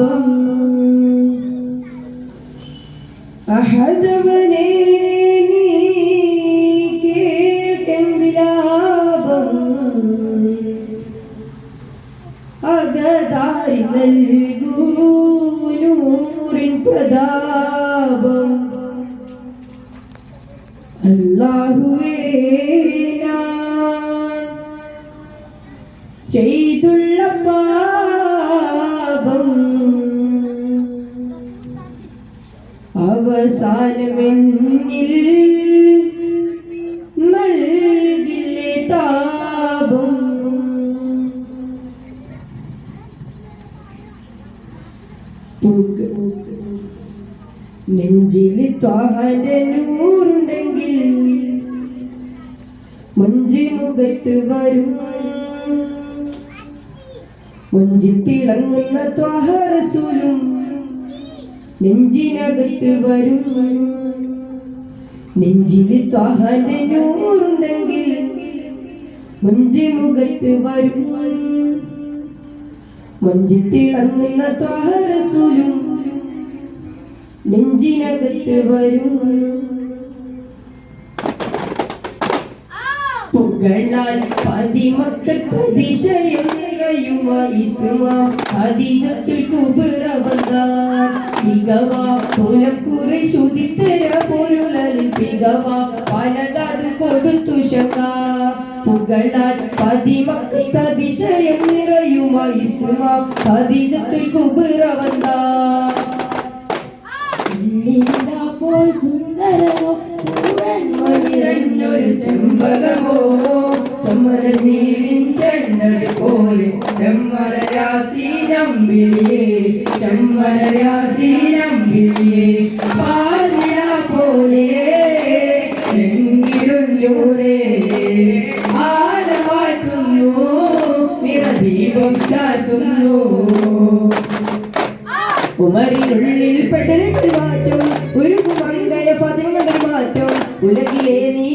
താപം അഹദവനെ നീ കേൾക്കൻ വിലാപം അകതാരി നൽകൂ നൂറിൻ പ്രതാപം അല്ലാഹുവേ നെഞ്ചിൽ ത്വാഹന്റെ നൂറുണ്ടെങ്കിൽ മഞ്ചി മുഖത്ത് വരും. മഞ്ചിൽ തിളങ്ങുന്ന ത്വാഹറസൂലും നെഞ്ചിനകത്ത് വരും. നെഞ്ചിൽ ത്വാഹന്റെ നൂറുണ്ടെങ്കിൽ മഞ്ചി മുഖത്ത് വരും. മഞ്ചിൽ തിളങ്ങുന്ന ത്വാഹറസൂലും നെഞ്ചിനകത്ത് വരും പുകളാൽ പതിമക്കൾക്ക് അതിശയം നിറയുമ ഇസുമ അതിജത്തിൽ കുബിറ മികവ പുലക്കുറി ശുതിത്തര പൊരുളൽ മികവ കൊടുത്തു ശകാ പുകളാൽ പതിമക്കൾക്ക് അതിശയം നിറയുമ ഇസുമ അതിജത്തിൽ പോലെ ചെമ്മലരാസീനം വിളിയേ മാറ്റം ഒരു കുമങ്കയ ഫാത്തിമയുടെ മാറ്റം. ഉലകിലേ നീ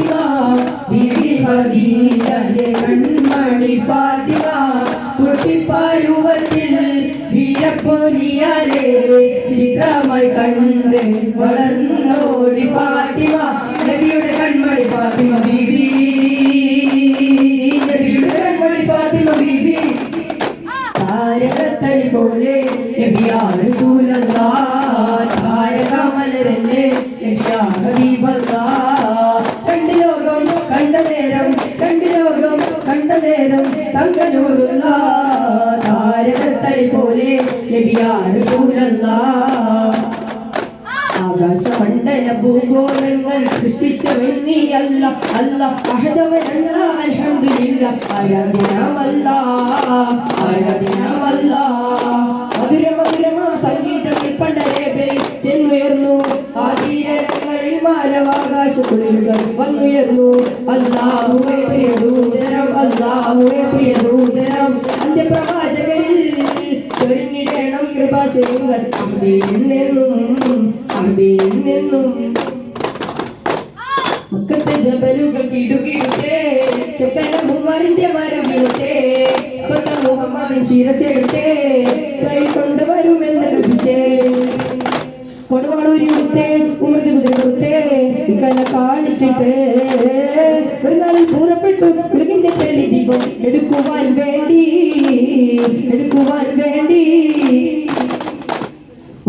ഫാത്തിമ ബിബി ഖദീജയുടെ കൺമണി ഫാത്തിമ കുട്ടിപ്പാരുവത്തിൽ വീരപ്പൊലിയാലെ ചിത്രമായി കണ്ട് വളർന്നോടി ഫാത്തിമ. നബിയുടെ കൺമണി ഫാത്തിമ. ആകാശമണ്ഡല ഭൂഗോളങ്ങൾ സൃഷ്ടിച്ചവൻ നീ അല്ല അല്ല അഹദവനല്ല അൽഹംദുലില്ല. ആരാധനമല്ല ആരാധനമല്ല. മധുര മധുരമാ സംഗീതത്തിൽ പണ്ടരേബെ ചെന്നുയർന്നു. ആ മാനവാകാശ കുളിരുകൾ വന്നുയർന്നു. അല്ലാഹുവേ പ്രിയദൂതരം അല്ലാഹുവേ പ്രിയദൂതരം. അന്ത്യപ്രവാചകരിൽ ചൊരിഞ്ഞിടണം. കൃപാശയങ്ങൾ അഹ്ദിയിൽ നിന്നും അഹ്ദിയിൽ നിന്നും മക്കത്തെ ജബലുകൾ കിടുകിടുത്തേ ചെക്കന മുമാറിന്റെ മരം വീഴ്ത്തേ കൊത്ത മുഹമ്മദിൻ ശിരസെടുത്തേ കൈ കൊണ്ടുവരുമെന്ന് ലഭിച്ചേ കൊടുവാളൂരിടുത്തേ ഉമൃതി കുതിര കൊടുത്തേ ഇക്കന കാണിച്ചിട്ട് ഒരു നാളിൽ പൂറപ്പെട്ടു ഉലകിന്റെ തെളി ദീപം എടുക്കുവാൻ വേണ്ടി എടുക്കുവാൻ വേണ്ടി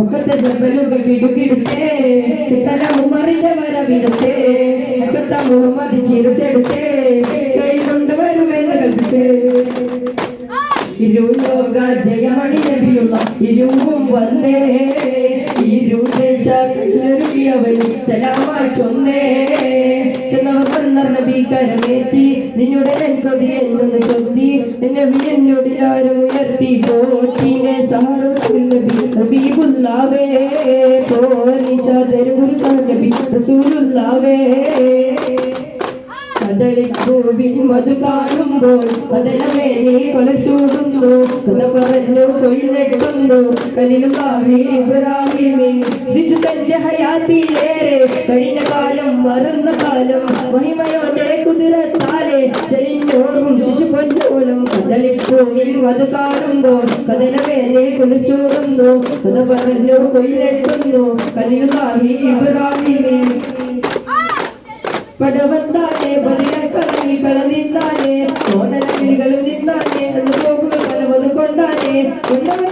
മുഖത്തെ ജബലുകൾ കിടുകിടുത്തേ സിത്തന ഉമറിന്റെ വരവിടുത്തേ മുഖത്ത മുഹമ്മദ് ചിരസെടുത്തേ കൈ കൊണ്ടുവരുമെന്ന് കൽപ്പിച്ചേ. ഇരുലോക ജയമണി ലഭിയുള്ള ഇരുവും വന്നേ ഇരുദേശ കല്ലൊരുക്കിയവൻ സലാമായി ചൊന്നേ. വന്ന നബി കരമേറ്റി നിന്നുടെ എൻകൊതി എന്നൊന്ന് ചൊത്തി എന്നെ എന്നോടിലാരും ഉയർത്തി. പോറ്റിനെ ഹബീബുല്ലാവേ പോരിശ തെരുവുരു നബി റസൂലുല്ലാവേ കദളിപ്പൂവിൻ മധു കാണുമ്പോൾ കദലമേ നീ കൊലച്ചൂടുന്നു. കഥ പറഞ്ഞു കൊയിലെത്തുന്നു കലിലുകാവി ഇബ്രാഹിമേ തിരിച്ചു തന്റെ ഹയാത്തിയിലേറെ കഴിഞ്ഞ കാലം മറന്ന കാലം മഹിമയോന്റെ കുതിരത്താലെ ചെരിഞ്ഞോറും ശിശു പൊന്നോളം കദളിപ്പൂവിൽ മധു കാണുമ്പോൾ കദലമേ നീ കൊലച്ചൂടുന്നു. കഥ പറഞ്ഞു കൊയിലെത്തുന്നു കലിലുകാവി ഇബ്രാഹിമേ ಪಡ ಬಂದಾನೆ ಬಲಿನ ಕಲಗಿ ಕಳೆದಿದ್ದಾನೆ ಸೋನನ ಗಿರಿಗಳು ನಿಂದಾನೆ ಅನುಭೋಗಗಳು ಬಲವನ್ನು ಕೊಂಡಾನೆ ಉನ್ನವನ